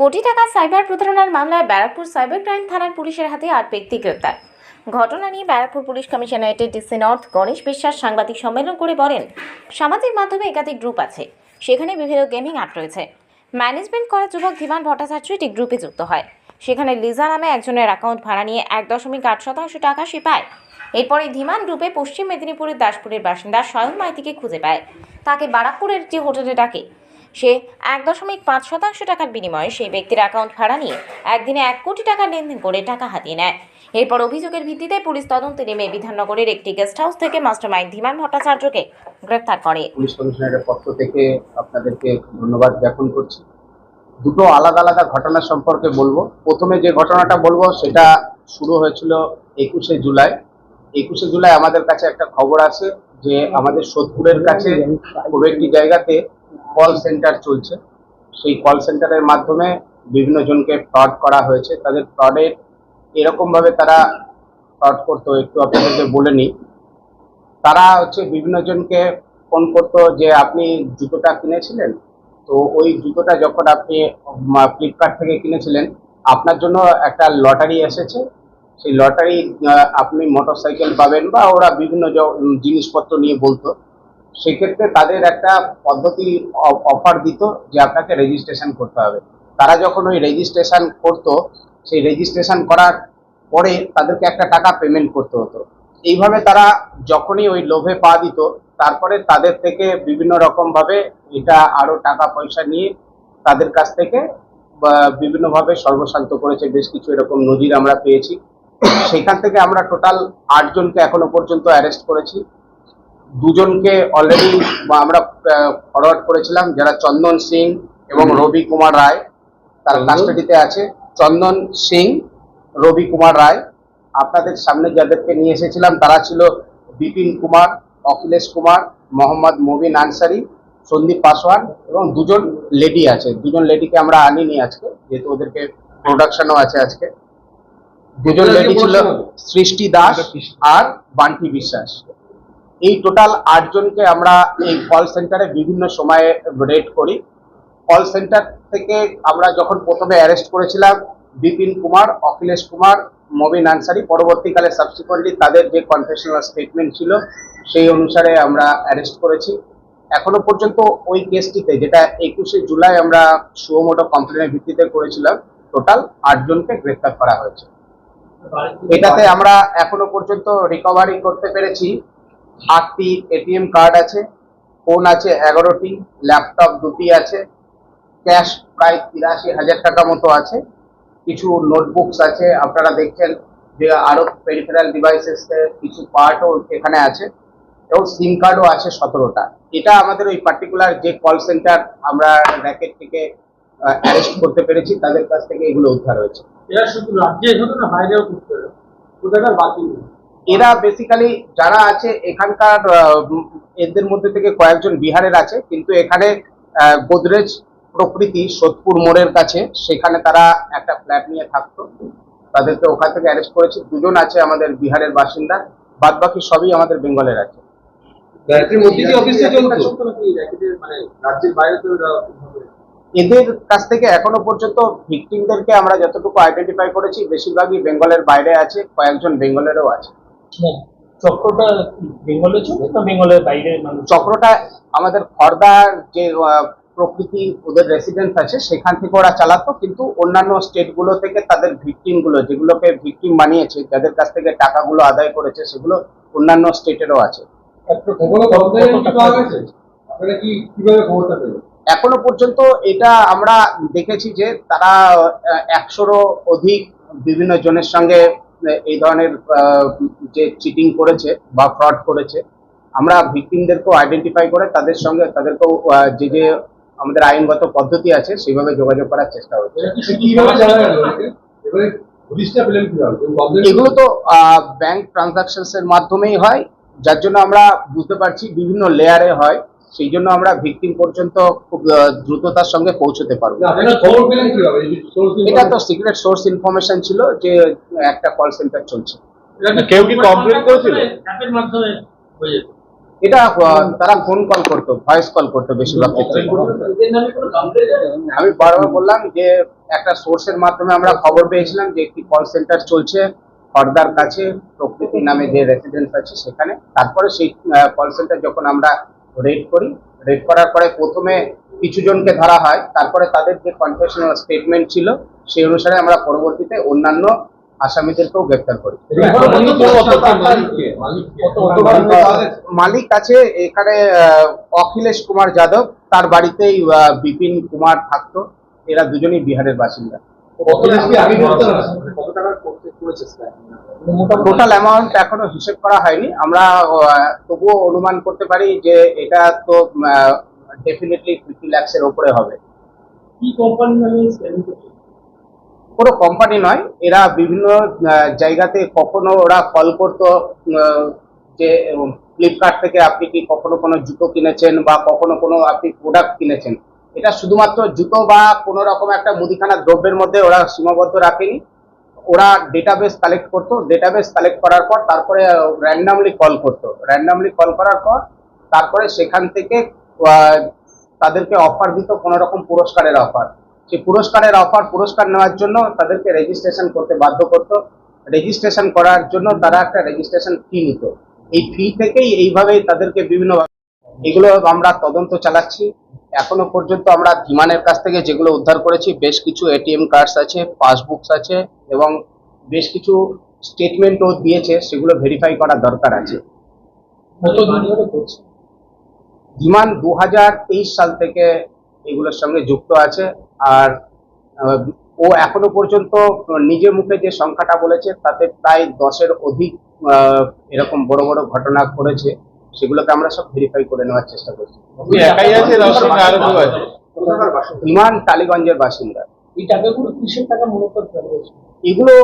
কোটি টাকা সাইবার প্রতারণার মামলায় ব্যারাকপুর সাইবার ক্রাইম থানার পুলিশের হাতে আট ব্যক্তি গ্রেপ্তার। ঘটনা নিয়ে ব্যারাকপুর পুলিশ কমিশনারেটের ডিসি নর্থ গণেশ বিশ্বাস সাংবাদিক সম্মেলন করে বলেন, সামাজিক মাধ্যমে একাধিক গ্রুপ আছে, সেখানে বিভিন্ন গেমিং অ্যাপ রয়েছে। ম্যানেজমেন্ট করা যুবক ধীমান ভট্টাচার্য একটি গ্রুপে যুক্ত হয়। সেখানে লিজা নামে একজনের অ্যাকাউন্ট ভাড়া নিয়ে এক দশমিক আট শতাংশ টাকা সে পায়। এরপরে ধীমান গ্রুপে পশ্চিম মেদিনীপুরের দাসপুরের বাসিন্দা স্বয়ং মাইতিকে খুঁজে পায়। তাকে বারাকপুরের একটি হোটেলে ডাকে। সে এক দশমিক পাঁচ শতাংশ টাকার বিনিময়ে সেই ব্যক্তির অ্যাকাউন্ট ভাড়া নিয়ে একদিনে এক কোটি টাকা লেনদেন করে টাকা হাতিয়ে নেয়। এরপর অভিযোগের ভিত্তিতে পুলিশ তদন্তে নেমে বিধাননগরের একটি গেস্ট হাউস থেকে মাস্টার মাস্টারমাইন্ড ধীমান ভট্টাচার্যকে গ্রেফতার করে। পুলিশ কমিশনারের পক্ষ থেকে আপনাদেরকে ধন্যবাদ জ্ঞাপন করছি। দুটো আলাদা আলাদা ঘটনা সম্পর্কে বলব। প্রথমে যে ঘটনাটা বলব, সেটা শুরু হয়েছিল একুশে জুলাই। একুশে জুলাই আমাদের কাছে একটা খবর আছে যে আমাদের সোদপুরের কাছে কোনো একটি জায়গাতে কল সেন্টার চলছে। সেই কল সেন্টারের মাধ্যমে বিভিন্ন জনকে ফ্রড করা হয়েছে। তাদের ফ্রডের এরকমভাবে তারা ফ্রড করতো, একটু আপনাদেরকে বলে নিই। তারা হচ্ছে বিভিন্ন জনকে ফোন করতো যে, আপনি জুতোটা কিনেছিলেন? তো ওই জুতোটা যখন আপনি ফ্লিপকার্ট থেকে কিনেছিলেন, আপনার জন্য একটা লটারি এসেছে। সেই লটারি আপনি মোটরসাইকেল পাবেন বা ওরা বিভিন্ন জিনিসপত্র নিয়ে বলতো। সেক্ষেত্রে তাদের একটা পদ্ধতি অফার দিত যে আপনাকে রেজিস্ট্রেশন করতে হবে। তারা যখন ওই রেজিস্ট্রেশন করতো, সেই রেজিস্ট্রেশন করার পরে তাদেরকে একটা টাকা পেমেন্ট করতে হতো। এইভাবে তারা যখনই ওই লোভে পা দিত, তারপরে তাদের থেকে বিভিন্ন রকম ভাবে এটা আরও টাকা পয়সা নিয়ে তাদের কাছ থেকে বিভিন্নভাবে সর্বশান্ত করেছে। বেশ কিছু এরকম নজির আমরা পেয়েছি। সেখান থেকে আমরা টোটাল আটজনকে এখনও পর্যন্ত অ্যারেস্ট করেছি। দুজনকে অলরেডি আমরা ফরওয়ার্ড করেছিলাম যারা চন্দন সিং এবং রবি কুমার রায় তার কাস্টাডিতে আছে। চন্দন সিং রবি কুমার রায় আপনাদের সামনে যাদেরকে নিয়ে এসেছিলাম তারা ছিল বিপিন কুমার অখিলেশ কুমার মোহাম্মদ মুবিন আনসারি সন্দীপ পাসওয়ান এবং দুজন লেডি আছে। দুজন লেডিকে আমরা আনিনি আজকে যেহেতু ওদেরকে প্রোডাকশনও আছে আজকে। দুজন লেডি ছিল সৃষ্টি দাস আর বান্টি বিশ্বাস। এই টোটাল আটজনকে আমরা এই কল সেন্টারে বিভিন্ন সময়ে রেড করি। কল সেন্টার থেকে আমরা যখন প্রথমে অ্যারেস্ট করেছিলাম, বিপিন কুমার, অখিলেশ কুমার মবিন আনসারি পরবর্তীকালে সাবসিকুয়েন্টলি তাদের যে কনফেশনাল স্টেটমেন্ট ছিল, সেই অনুসারে আমরা অ্যারেস্ট করেছি। এখনও পর্যন্ত ওই কেসটিতে যেটা একুশে জুলাই আমরা সুমোটো কমপ্লেনের ভিত্তিতে করেছিলাম টোটাল আটজনকে গ্রেফতার করা হয়েছে। এটাতে আমরা এখনও পর্যন্ত রিকভারি করতে পেরেছি। আটটি এটিএম কার্ড আছে, ফোন আছে এগারোটি, ল্যাপটপ দুটি আছে, ক্যাশ প্রায় তিরাশি হাজার টাকা মতো আছে। কিছু নোটবুকস আছে, আপনারা দেখছেন যে আরও পেরিফেরাল ডিভাইসেস কিছু পার্টও এখানে আছে এবং সিম কার্ডও আছে সতেরোটা। এটা আমাদের ওই পার্টিকুলার যে কল সেন্টার আমরা র্যাকেট থেকে অ্যারেস্ট করতে পেরেছি, তাদের কাছ থেকে এগুলো উদ্ধার হয়েছে। এরা শুধু রাজ্যে হতো না, বাইরেও করতে কোথাকার বাতিল এরা বেসিক্যালি যারা আছে এখানকার এদের মধ্যে থেকে কয়েকজন বিহারের আছে কিন্তু এখানে গোদরেজ প্রকৃতি সোদপুর মোড়ের কাছে সেখানে তারা একটা ফ্ল্যাট নিয়ে থাকতো। তাদেরকে ওখান থেকে অ্যারেস্ট করেছে। দুজন আছে আমাদের বিহারের বাসিন্দা বাদ বাকি সবই আমাদের বেঙ্গলের আছে। মানে এদের কাছ থেকে এখনও পর্যন্ত ভিকটিমদেরকে আমরা যতটুকু আইডেন্টিফাই করেছি বেশিরভাগই বেঙ্গলের বাইরে আছে কয়েকজন বেঙ্গলেরও আছে। চক্রটা কি বেঙ্গলে চলে না বেঙ্গলের বাইরে মানুষ? চক্রটা আমাদের খর্দার যে প্রকৃতি ওদের রেসিডেন্স আছে সেখান থেকে ওরা চালাতো কিন্তু অন্যান্য স্টেটগুলো থেকে তাদের ভিকটিমগুলো যেগুলোকে ভিকটিম বানিয়েছে যাদের কাছ থেকে টাকাগুলো আদায় করেছে সেগুলো অন্যান্য স্টেটেরও আছে। এখনও পর্যন্ত এটা আমরা দেখেছি যে তারা একশোরও অধিক বিভিন্ন জনের সঙ্গে এই ধরনের যে চিটিং করেছে বা ফ্রড করেছে আমরা ভিকটিমদেরকেও আইডেন্টিফাই করে তাদের সঙ্গে তাদেরকেও যে যে আমাদের আইনগত পদ্ধতি আছে সেইভাবে যোগাযোগ করার চেষ্টা হচ্ছে। এগুলো তো ব্যাংক ট্রানজাকশনস এর মাধ্যমেই হয় যার জন্য আমরা বুঝতে পারছি বিভিন্ন লেয়ারে হয়। সেই জন্য আমরা ভিকটিম পর্যন্ত খুব দ্রুততার সঙ্গে পৌঁছতে পারব। এটা তো সিক্রেট সোর্স ইনফরমেশন ছিল যে একটা কল সেন্টার চলছে। কেউ কি complain করেছিল? এটা তারা ফোন কল করতো ভয়েস কল করতো বেশিরভাগ ক্ষেত্রে। কমপ্লেন আমি বারবার বললাম যে একটা সোর্সের মাধ্যমে আমরা খবর পেয়েছিলাম যে একটি কল সেন্টার চলছে হরদার কাছে প্রকৃতি নামে যে রেসিডেন্স আছে সেখানে। তারপরে সেই কল সেন্টার যখন আমরা রেড করি। রেড করার পরে প্রথমে কিছু জনকে ধরা হয় তারপরে তাদের যে কনফেশনাল স্টেটমেন্ট ছিল সেই অনুসারে আমরা পরবর্তীতে অন্যান্য আসামিদেরকেও গ্রেপ্তার করি। মালিক আছে এখানে আহ, অখিলেশ কুমার যাদব তার বাড়িতেই আহ, বিপিন কুমার থাকতো। এরা দুজনেই বিহারের বাসিন্দা। টোটাল অ্যামাউন্ট এখনও হিসেব করা হয়নি। আমরা তবুও অনুমান করতে পারি যে এটা তো ডেফিনেটলি ফিফটি ল্যাক্সের ওপরে হবে। কি কোম্পানি কোনো কোম্পানি নয়। এরা বিভিন্ন জায়গাতে কখনো ওরা কল করতো আহ, যে ফ্লিপকার্ট থেকে আপনি কি কখনো কোনো জুতো কিনেছেন বা কখনো কোনো আপনি প্রোডাক্ট কিনেছেন? এটা শুধুমাত্র জুতো বা কোনো রকম একটা মুদিখানা দ্রব্যের মধ্যে ওরা সীমাবদ্ধ রাখেনি। ওরা ডেটাবেস কালেক্ট করতো। ডেটাবেস কালেক্ট করার পর তারপরে র্যান্ডামলি কল করতো। র্যান্ডামলি কল করার পর তারপরে সেখান থেকে তাদেরকে অফার দিত কোনো রকম পুরস্কারের অফার সেই পুরস্কারের অফার পুরস্কার নেওয়ার জন্য তাদেরকে রেজিস্ট্রেশন করতে বাধ্য করতো। রেজিস্ট্রেশন করার জন্য তারা একটা রেজিস্ট্রেশন ফি নিত। এই ফি থেকেই এইভাবেই তাদেরকে বিভিন্ন এগুলো আমরা তদন্ত চালাচ্ছি। এখনও পর্যন্ত আমরা ধীমানের কাছ থেকে যেগুলো উদ্ধার করেছি বেশ কিছু এটিএম কার্ডস আছে পাসবুকস আছে এবং বেশ কিছু স্টেটমেন্টও দিয়েছে সেগুলো ভেরিফাই করার দরকার আছে। ধীমান দু সাল থেকে এগুলোর সঙ্গে যুক্ত আছে আর ও এখনও পর্যন্ত নিজের মুখে যে সংখ্যাটা বলেছে তাতে প্রায় দশের অধিক আহ, এরকম বড় বড় ঘটনা করেছে সেগুলোকে আমরা সব ভেরিফাই করে নেওয়ার চেষ্টা করছি। ধীমান টালিগঞ্জের বাসিন্দা। এগুলো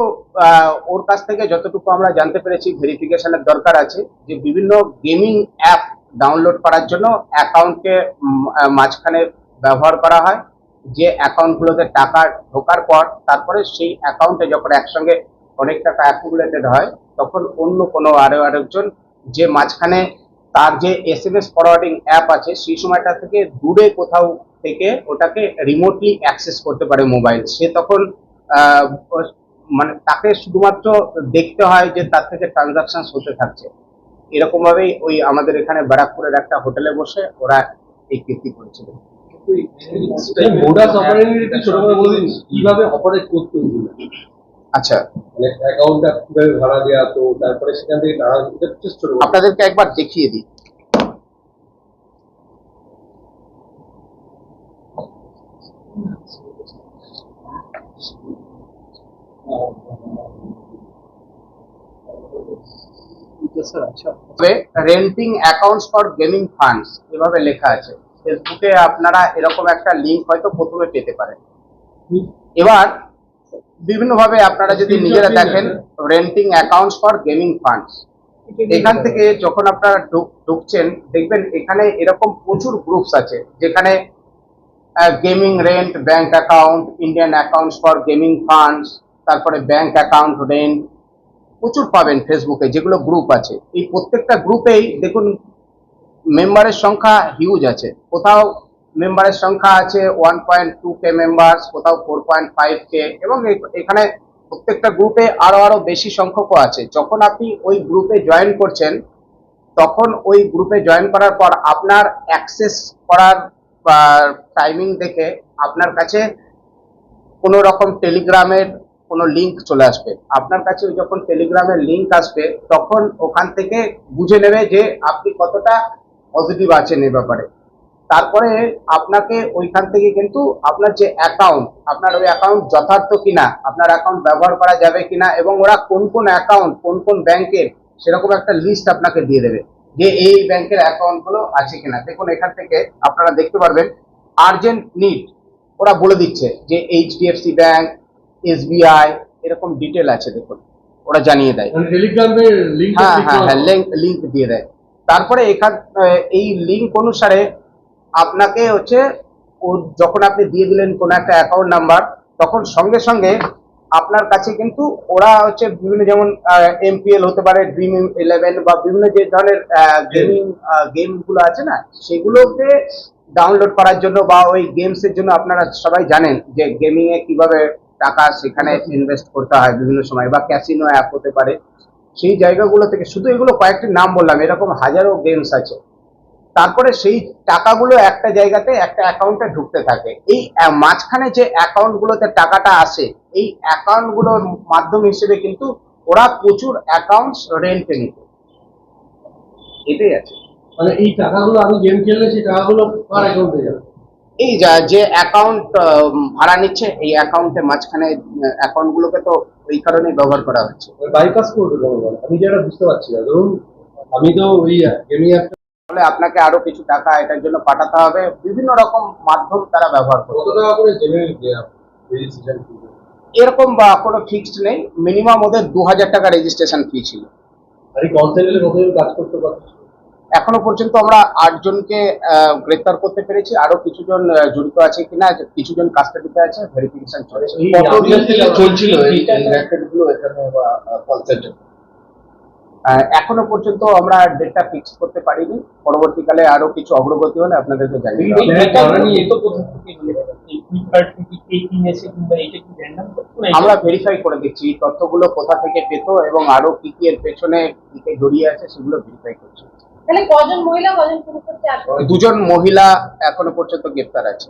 ওর কাছ থেকে যতটুকু আমরা জানতে পেরেছি ভেরিফিকেশনের দরকার আছে যে বিভিন্ন গেমিং অ্যাপ ডাউনলোড করার জন্য অ্যাকাউন্টকে মাঝখানে ব্যবহার করা হয়। যে অ্যাকাউন্টগুলোতে টাকা ঢোকার পর তারপরে সেই অ্যাকাউন্টে যখন একসঙ্গে অনেক টাকা অ্যাকুমুলেটেড হয় তখন অন্য কোনো আরও আরেকজন যে মাঝখানে তার যে S M S forwarding app আছে, সেই সময়টা থেকে দূরে কোথাও থেকে ওটাকে রিমোটলি অ্যাক্সেস করতে পারে মোবাইল সে তখন মানে তাকে শুধুমাত্র দেখতে হয় যে তার থেকে ট্রানজাকশন হতে থাকছে। এরকম ভাবেই ওই আমাদের এখানে ব্যারাকপুরের একটা হোটেলে বসে ওরা এই কীর্তি করেছিল। কীভাবে অপারেট করতে আচ্ছা। মানে অ্যাকাউন্টটা কীভাবে ভাড়া দেওয়া তো তারপরে সেখান থেকে টাকা করে। আপনাদেরকে একবার দেখিয়ে দিই। Renting accounts for gaming funds এভাবে লেখা আছে। ফেসবুকে আপনারা এরকম একটা লিংক হয়তো প্রথমে পেতে পারেন। এবার বিভিন্নভাবে আপনারা যদি নিজেরা দেখেন renting accounts for gaming funds এখান থেকে যখন আপনারা ঢুকছেন দেখবেন এখানে এরকম প্রচুর গ্রুপস আছে যেখানে gaming rent bank account Indian accounts for gaming funds তারপরে ব্যাংক অ্যাকাউন্ট রেন্ট প্রচুর পাবেন ফেসবুকে যেগুলো গ্রুপ আছে। এই প্রত্যেকটা গ্রুপেই দেখুন মেম্বারের সংখ্যা হিউজ আছে। কোথাও মেম্বারের সংখ্যা আছে one point two K members কোথাও ফোর পয়েন্ট ফাইভ কে এবং এখানে প্রত্যেকটা গ্রুপে আরও আরও বেশি সংখ্যকও আছে। যখন আপনি ওই গ্রুপে জয়েন করছেন, তখন ওই গ্রুপে জয়েন করার পর আপনার অ্যাক্সেস করার টাইমিং দেখে আপনার কাছে কোনো রকম টেলিগ্রামের কোনো লিংক চলে আসবে। আপনার কাছে যখন টেলিগ্রামের লিংক আসবে, তখন ওখান থেকে বুঝে নেবে যে আপনি কতটা পজিটিভ আছেন এ ব্যাপারে। তারপরে আপনাকে ওইখান থেকে কিন্তু আপনার যে অ্যাকাউন্ট আপনার ওই অ্যাকাউন্ট যথার্থ কিনা আপনার অ্যাকাউন্ট ব্যবহার করা যাবে কিনা এবং ওরা কোন কোন অ্যাকাউন্ট কোন কোন ব্যাংকের সেরকম একটা লিস্ট আপনাকে দিয়ে দেবে যে এই ব্যাংকের অ্যাকাউন্টগুলো আছে কিনা। দেখুন এখান থেকে আপনারা দেখতে পারবেন আর্জেন্ট নিড ওরা বলে দিচ্ছে যে এইচডিএফসি ব্যাংক এসবিআই এরকম ডিটেল আছে দেখুন ওরা জানিয়ে দেয়। মানে হ্যাঁ হ্যাঁ হ্যাঁ লিঙ্ক লিঙ্ক দিয়ে দেয়। তারপরে এখান এই লিঙ্ক অনুসারে আপনাকে হচ্ছে ও যখন আপনি দিয়ে দিলেন কোনো একটা অ্যাকাউন্ট নাম্বার তখন সঙ্গে সঙ্গে আপনার কাছে কিন্তু ওরা হচ্ছে বিভিন্ন যেমন এমপিএল হতে পারে ড্রিম ইলেভেন বা বিভিন্ন যে ধরনের গেমিং গেমগুলো আছে না সেগুলোকে ডাউনলোড করার জন্য বা ওই গেমসের জন্য আপনারা সবাই জানেন যে গেমিং এ কীভাবে টাকা সেখানে ইনভেস্ট করতে হয় বিভিন্ন সময় বা ক্যাসিনো অ্যাপ হতে পারে। সেই জায়গাগুলো থেকে শুধু এগুলো কয়েকটি নাম বললাম এরকম হাজারো গেমস আছে। তারপরে সেই টাকাগুলো একটা জায়গাতে একটা অ্যাকাউন্টে ঢুকতে থাকে। এই মাঝখানে যে অ্যাকাউন্টগুলোতে টাকাটা আসে এই অ্যাকাউন্টগুলোর মাধ্যম হিসেবে কিন্তু ওরা প্রচুর অ্যাকাউন্টস রেন্টে নিত। এটাই আছে। মানে এই টাকাগুলো আমি গেম খেললে সেই টাকাগুলো কার অ্যাকাউন্টে যাবে। এই যা- যে অ্যাকাউন্ট ভাড়া নিচ্ছে এই অ্যাকাউন্টের মাঝখানে অ্যাকাউন্টগুলোকে তো এই কারণেই ব্যবহার করা হচ্ছে। বাইপাস জনগণ আমি যেটা বুঝতে পারছি না ধরুন আমি তো ওই গেমিং অ্যাপটা তাহলে আপনাকে আরও কিছু টাকা এটার জন্য পাঠাতে হবে। বিভিন্ন রকম মাধ্যম তারা ব্যবহার করে জেনে এরকম বা কোনো ফিক্সড নেই। মিনিমাম ওদের দু হাজার টাকা রেজিস্ট্রেশন ফি ছিল। এখনও পর্যন্ত আমরা আটজনকে গ্রেপ্তার করতে পেরেছি। আরও কিছুজন আহ, জড়িত আছে কিনা কিছু কিছুজন কাস্টাডিতে আছে ভেরিফিকেশন চলছে। এই চলছিল এখানে পর্যন্ত আমরা ডেটটা ফিক্স করতে পারিনি। পরবর্তীকালে আরও কিছু অগ্রগতি হলে আপনাদেরকে জানিয়ে আমরা ভেরিফাই করে দিচ্ছি এই তথ্যগুলো কোথা থেকে পেত এবং আরও কি কি এর পেছনে কি কি জড়িয়ে আছে সেগুলো ভেরিফাই করছি? দুজন মহিলা এখনও পর্যন্ত গ্রেপ্তার আছে।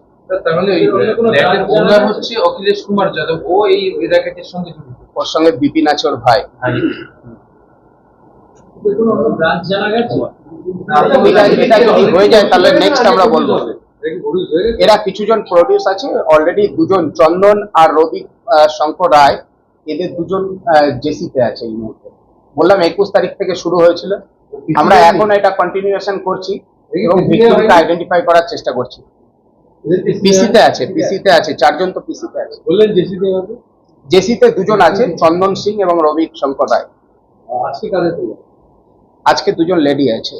হচ্ছে অখিলেশ কুমার যাদব। ও এই ওই সঙ্গে ওর সঙ্গে বিপিন আছে ওর ভাই কোনো অন্য ব্রাঞ্চ জানা গেছে এটা এটা যদি হয়ে যায় তাহলে নেক্সট আমরা বলব দেখি ভরুষ গেছে এরা কিছুজন প্রডিউস আছে অলরেডি দুজন চন্দন আর রবি শঙ্কর রায় এদের দুজন জেসিতে আছে এই মুহূর্তে। বললাম একুশ তারিখ থেকে শুরু হয়েছিল। আমরা এখন এটা কন্টিনিউয়েশন করছি এবং ভিক্টিমকে আইডেন্টিফাই করার চেষ্টা করছি। পিসিতে আছে? পিসিতে আছে চারজন তো পিসিতে আছে। বললেন জেসিতে জেসিতে দুজন আছে চন্দন সিং এবং রবি শঙ্কর রায়। আজকে তো আজকে দুজন লেডি আছে।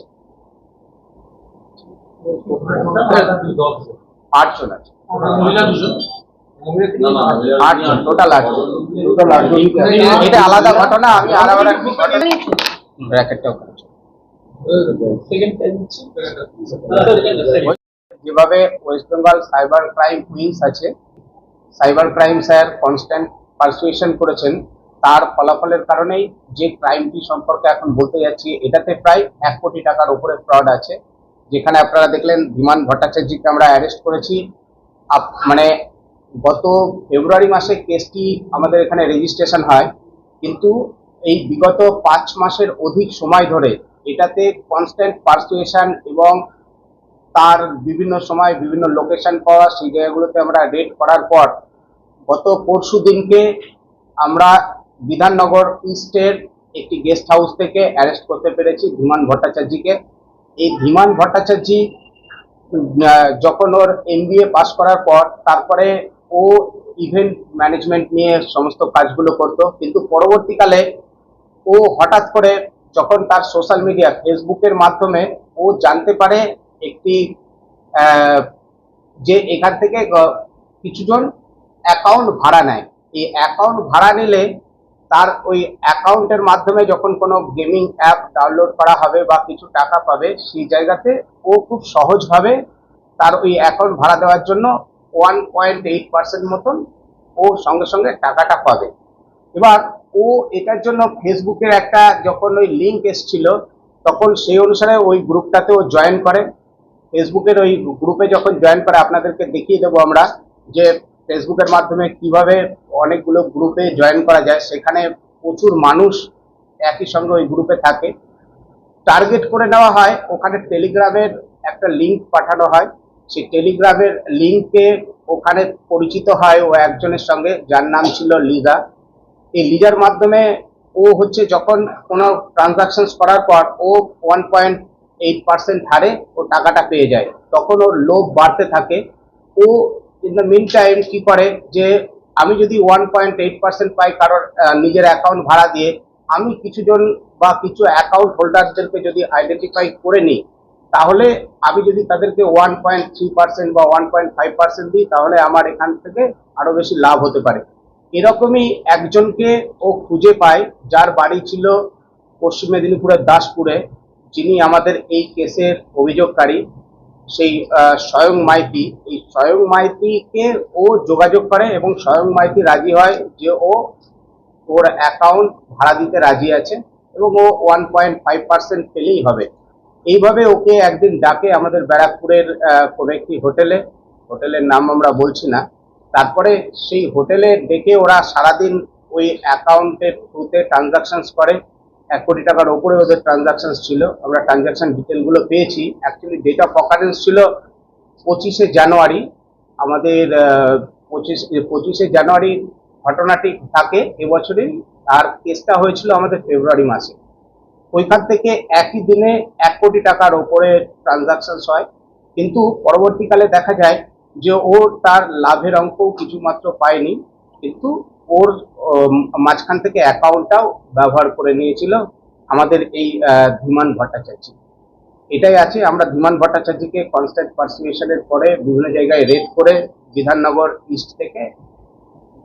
আটজন আছে। আটজন টোটাল আটজন। এটা আলাদা ঘটনা আমি আলাদা একটি করেছি। সেকেন্ড টাইম হচ্ছে। যেভাবে West Bengal cyber crime wings আছে cyber crime sir constant persuasion করেছেন তার ফলাফলের কারণেই যে ক্রাইমটি সম্পর্কে এখন বলতে যাচ্ছি, এটাতে প্রায় এক কোটি টাকার উপরে ফ্রড আছে। যেখানে আপনারা দেখলেন, বিমান ভট্টাচার্যকে আমরা অ্যারেস্ট করেছি। মানে গত ফেব্রুয়ারি মাসে কেসটি আমাদের এখানে রেজিস্ট্রেশন হয়। কিন্তু এই বিগত পাঁচ মাসের অধিক সময় ধরে এটাতে কনস্ট্যান্ট পারসুয়েশন এবং তার বিভিন্ন সময় বিভিন্ন লোকেশন পাওয়া, সেই জায়গাগুলোতে আমরা রেড করার পর গত পরশু দিনকে আমরা বিধাননগর ইস্টের একটি গেস্ট হাউস থেকে অ্যারেস্ট করতে পেরেছি ধীমান ভট্টাচার্যকে। এই ধীমান ভট্টাচার্য যখন ওর এমবিএ পাস করার পর তারপরে ও ইভেন্ট ম্যানেজমেন্ট নিয়ে সমস্ত কাজগুলো করতো। কিন্তু পরবর্তীকালে ও হঠাৎ করে যখন তার সোশ্যাল মিডিয়া ফেসবুকের মাধ্যমে ও জানতে পারে একটি যে এখান থেকে কিছুজন অ্যাকাউন্ট ভাড়া নেয়। এই অ্যাকাউন্ট ভাড়া নিলে তার ওই অ্যাকাউন্টের মাধ্যমে যখন কোনো গেমিং অ্যাপ ডাউনলোড করা হবে বা কিছু টাকা পাবে, সেই জায়গাতে ও খুব সহজভাবে তার ওই অ্যাকাউন্ট ভাড়া দেওয়ার জন্য ওয়ান পয়েন্ট এইট পার্সেন্ট মতন ও সঙ্গে সঙ্গে টাকাটা পাবে। এবার ও এটার জন্য ফেসবুকের একটা যখন ওই লিঙ্ক এসছিল, তখন সেই অনুসারে ওই গ্রুপটাতে ও জয়েন করে। ফেসবুকের ওই গ্রুপে যখন জয়েন করে, আপনাদেরকে দেখিয়ে দেবো আমরা যে ফেসবুকের মাধ্যমে কীভাবে অনেকগুলো গ্রুপে জয়েন করা যায়। সেখানে প্রচুর মানুষ একই সঙ্গে ওই গ্রুপে থাকে। টার্গেট করে নেওয়া হয়, ওখানে টেলিগ্রামের একটা লিংক পাঠানো হয়। সেই টেলিগ্রামের লিঙ্কে ওখানে পরিচিত হয় ও একজনের সঙ্গে, যার নাম ছিল লিজা এই লিজার মাধ্যমে ও হচ্ছে যখন কোনো ট্রানজাকশন করার পর ও ওয়ান পয়েন্ট এইট পার্সেন্ট হারে ও টাকাটা পেয়ে যায়। তখন ওর লোভ বাড়তে থাকে। ও ইন দ্য মিন টাইম কি করে যে আমি যদি ওয়ান পয়েন্ট এইট পার্সেন্ট পাই কারোর নিজের অ্যাকাউন্ট ভাড়া দিয়ে, আমি কিছুজন বা কিছু অ্যাকাউন্ট হোল্ডারদেরকে যদি আইডেন্টিফাই করে নিই, তাহলে আমি যদি তাদেরকে ওয়ান পয়েন্ট থ্রি পার্সেন্ট বা ওয়ান পয়েন্ট ফাইভ পার্সেন্ট দিই, তাহলে আমার এখান থেকে আরও বেশি লাভ হতে পারে। এরকমই একজনকে ও খুঁজে পায়, যার বাড়ি ছিল পশ্চিম মেদিনীপুরের দাসপুরে, যিনি আমাদের এই কেসের অভিযোগকারী। সেই স্বয়ং মাইতি, এই স্বয়ং মাইতিকে ও যোগাযোগ করে এবং স্বয়ং মাইতি রাজি হয় যে ও ওর অ্যাকাউন্ট ভাড়া দিতে রাজি আছে এবং ও ওয়ান পয়েন্ট ফাইভ পার্সেন্ট পেলেই হবে। এইভাবে ওকে একদিন ডাকে আমাদের ব্যারাকপুরের কোনো একটি হোটেলে। হোটেলের নাম আমরা বলছি না। তারপরে সেই হোটেলে ডেকে ওরা সারাদিন ওই অ্যাকাউন্টের থ্রুতে ট্রানজাকশনস করে। এক কোটি টাকার ওপরে ওদের ট্রানজাকশনস ছিল। আমরা ট্রানজাকশন ডিটেলগুলো পেয়েছি। অ্যাকচুয়ালি ডেট অফ অকারেন্স ছিল পঁচিশে জানুয়ারি। আমাদের পঁচিশ, পঁচিশে জানুয়ারি ঘটনাটি থাকে এবছরই। আর কেসটা হয়েছিল আমাদের ফেব্রুয়ারি মাসে। ওইখান থেকে একই দিনে এক কোটি টাকার ওপরে ট্রানজাকশনস হয়। কিন্তু পরবর্তীকালে দেখা যায় যে ও তার লাভের অঙ্কও কিছুমাত্র পায়নি। কিন্তু ওর মাঝখান থেকে অ্যাকাউন্টটাও ব্যবহার করে নিয়েছিল আমাদের এই ধীমান ভট্টাচার্য। এটাই আছে, আমরা ধীমান ভট্টাচার্যকে কনস্ট্যান্ট পার্সিউশনের পরে বিভিন্ন জায়গায় রেড করে বিধাননগর ইস্ট থেকে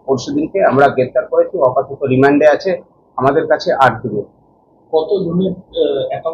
পরশু দিনকে আমরা গ্রেপ্তার করেছি আপাতত রিমান্ডে আছে, আমাদের কাছে আট দিনের কত অ্যাকাউন্ট